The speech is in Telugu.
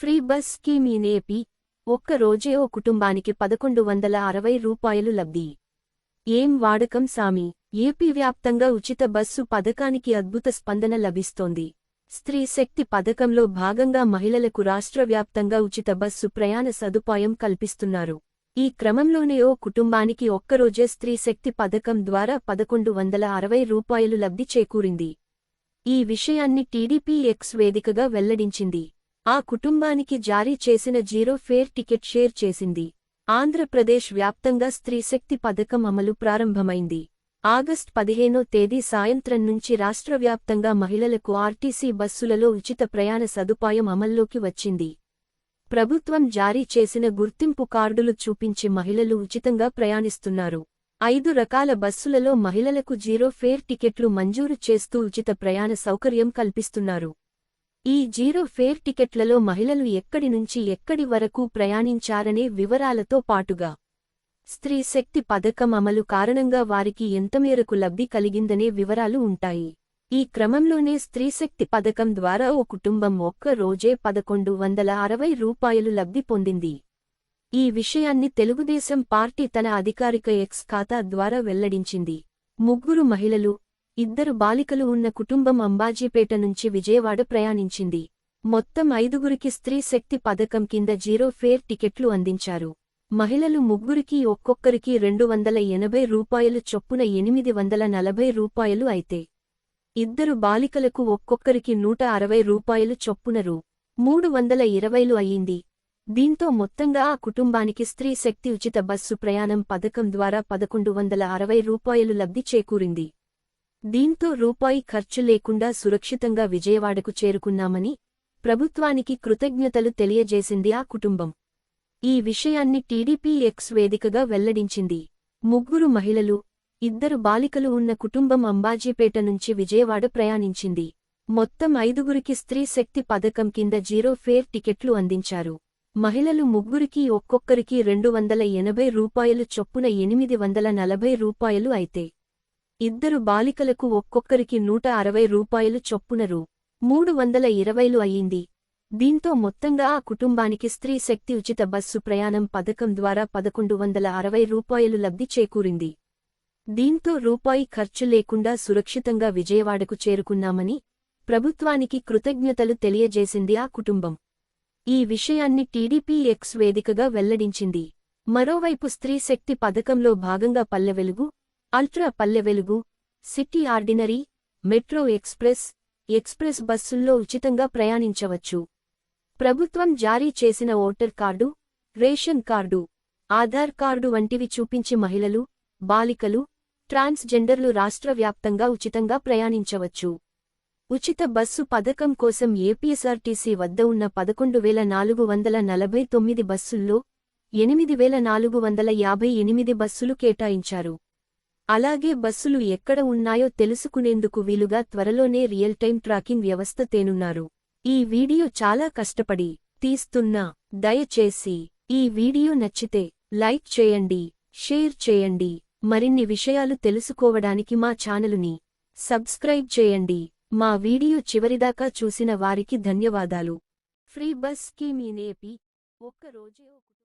Free bus scheme in AP ఒక్క రోజే ఓ కుటుంబానికి పదకొండు వందల అరవై రూపాయలు లబ్ధి. ఏం వాడకం సామి? ఏపీ వ్యాప్తంగా ఉచిత బస్సు పథకానికి అద్భుత స్పందన లభిస్తోంది. స్త్రీ శక్తి పథకంలో భాగంగా మహిళలకు రాష్ట్ర వ్యాప్తంగా ఉచిత బస్సు ప్రయాణ సదుపాయం కల్పిస్తున్నారు. ఈ క్రమంలోనే ఓ కుటుంబానికి ఒక్కరోజే స్త్రీశక్తి పథకం ద్వారా పదకొండు వందల అరవై రూపాయలు లబ్ధి చేకూరింది. ఈ విషయాన్ని టీడీపీ ఎక్స్ వేదికగా వెల్లడించింది. ఆ కుటుంబానికి జారీ చేసిన జీరో ఫేర్ టికెట్ షేర్ చేసింది. ఆంధ్రప్రదేశ్ వ్యాప్తంగా స్త్రీశక్తి పథకం అమలు ప్రారంభమైంది. ఆగస్ట్ పదిహేనో తేదీ సాయంత్రం నుంచి రాష్ట్రవ్యాప్తంగా మహిళలకు ఆర్టీసీ బస్సులలో ఉచిత ప్రయాణ సదుపాయం అమల్లోకి వచ్చింది. ప్రభుత్వం జారీ చేసిన గుర్తింపు కార్డులు చూపించి మహిళలు ఉచితంగా ప్రయాణిస్తున్నారు. ఐదు రకాల బస్సులలో మహిళలకు జీరో ఫేర్ టికెట్లు మంజూరు చేస్తూ ఉచిత ప్రయాణ సౌకర్యం కల్పిస్తున్నారు. ఈ జీరో ఫేర్ టికెట్లలో మహిళలు ఎక్కడి నుంచి ఎక్కడి వరకు ప్రయాణించారనే వివరాలతో పాటుగా స్త్రీ శక్తి పథకం అమలు కారణంగా వారికి ఎంతమేరకు లబ్ధి కలిగిందనే వివరాలు ఉంటాయి. ఈ క్రమంలోనే స్త్రీశక్తి పథకం ద్వారా ఓ కుటుంబం ఒక్క రోజే పదకొండు వందల అరవై రూపాయలు లబ్ధి పొందింది. ఈ విషయాన్ని తెలుగుదేశం పార్టీ తన అధికారిక ఎక్స్ ఖాతా ద్వారా వెల్లడించింది. ముగ్గురు మహిళలు ఇద్దరు బాలికలు ఉన్న కుటుంబం అంబాజీపేట నుంచి విజయవాడ ప్రయాణించింది. మొత్తం ఐదుగురికి స్త్రీ శక్తి పథకం కింద జీరో ఫేర్ టికెట్లు అందించారు. మహిళలు ముగ్గురికి ఒక్కొక్కరికి రెండు వందల ఎనభై రూపాయలు చొప్పున ఎనిమిది వందల నలభై రూపాయలు అయితే. ఇద్దరు బాలికలకు ఒక్కొక్కరికి నూట అరవై రూపాయలు చొప్పున రూ. మూడు వందల ఇరవైలు అయ్యింది. దీంతో మొత్తంగా ఆ కుటుంబానికి స్త్రీ శక్తి ఉచిత బస్సు ప్రయాణం పథకం ద్వారా పదకొండు వందల అరవై రూపాయలు లబ్ధి చేకూరింది. దీంతో రూపాయి ఖర్చు లేకుండా సురక్షితంగా విజయవాడకు చేరుకున్నామని ప్రభుత్వానికి కృతజ్ఞతలు తెలియజేసింది ఆ కుటుంబం. ఈ విషయాన్ని టీడీపీ ఎక్స్ వేదికగా వెల్లడించింది. ముగ్గురు మహిళలు ఇద్దరు బాలికలు ఉన్న కుటుంబం అంబాజీపేట నుంచి విజయవాడ ప్రయాణించింది. మొత్తం ఐదుగురికి స్త్రీ శక్తి పథకం కింద జీరో ఫేర్ టికెట్లు అందించారు. మహిళలు ముగ్గురికి ఒక్కొక్కరికి రెండు వందల ఎనభై రూపాయలు చొప్పున ఎనిమిది వందల నలభై రూపాయలు అయితే ఇద్దరు బాలికలకు ఒక్కొక్కరికి నూట అరవై రూపాయలు చొప్పున రూ. మూడు వందల ఇరవైలు అయ్యింది. దీంతో మొత్తంగా ఆ కుటుంబానికి స్త్రీ శక్తి ఉచిత బస్సు ప్రయాణం పథకం ద్వారా పదకొండు వందల అరవై రూపాయలు లబ్ధి చేకూరింది. దీంతో రూపాయి ఖర్చు లేకుండా సురక్షితంగా విజయవాడకు చేరుకున్నామని ప్రభుత్వానికి కృతజ్ఞతలు తెలియజేసింది ఆ కుటుంబం. ఈ విషయాన్ని టీడీపీ ఎక్స్ వేదికగా వెల్లడించింది. మరోవైపు స్త్రీ శక్తి పథకంలో భాగంగా Pallevelugu ultra Pallevelugu city ordinary metro express express బస్సుల్లో ఉచితంగా ప్రయాణించవచ్చు. ప్రభుత్వం జారీ చేసిన voter card ration card Aadhaar card వంటివి చూపించి మహిళలు బాలికలు ట్రాన్స్జెండర్లు రాష్ట్ర వ్యాప్తంగా ఉచితంగా ప్రయాణించవచ్చు. ఉచిత బస్సు పథకం కోసం ఏపీఎస్ఆర్టీసీ వద్ద ఉన్న పదకొండు వేల నాలుగు వందల నలభై తొమ్మిది బస్సుల్లో ఎనిమిది వేల నాలుగు వందల యాభై ఎనిమిది బస్సులు కేటాయించారు. అలాగే బస్సులు ఎక్కడ ఉన్నాయో తెలుసుకునేందుకు వీలుగా త్వరలోనే రియల్ టైం ట్రాకింగ్ వ్యవస్థ తేనున్నారు. ఈ వీడియో చాలా కష్టపడి తీస్తున్నా దయచేసి ఈ వీడియో నచ్చితే లైక్ చేయండి షేర్ చేయండి. మరిన్ని విషయాలు తెలుసుకోవడానికి మా ఛానలుని సబ్స్క్రైబ్ చేయండి. మా వీడియో చివరిదాకా చూసిన వారికి ధన్యవాదాలు. Free bus scheme in AP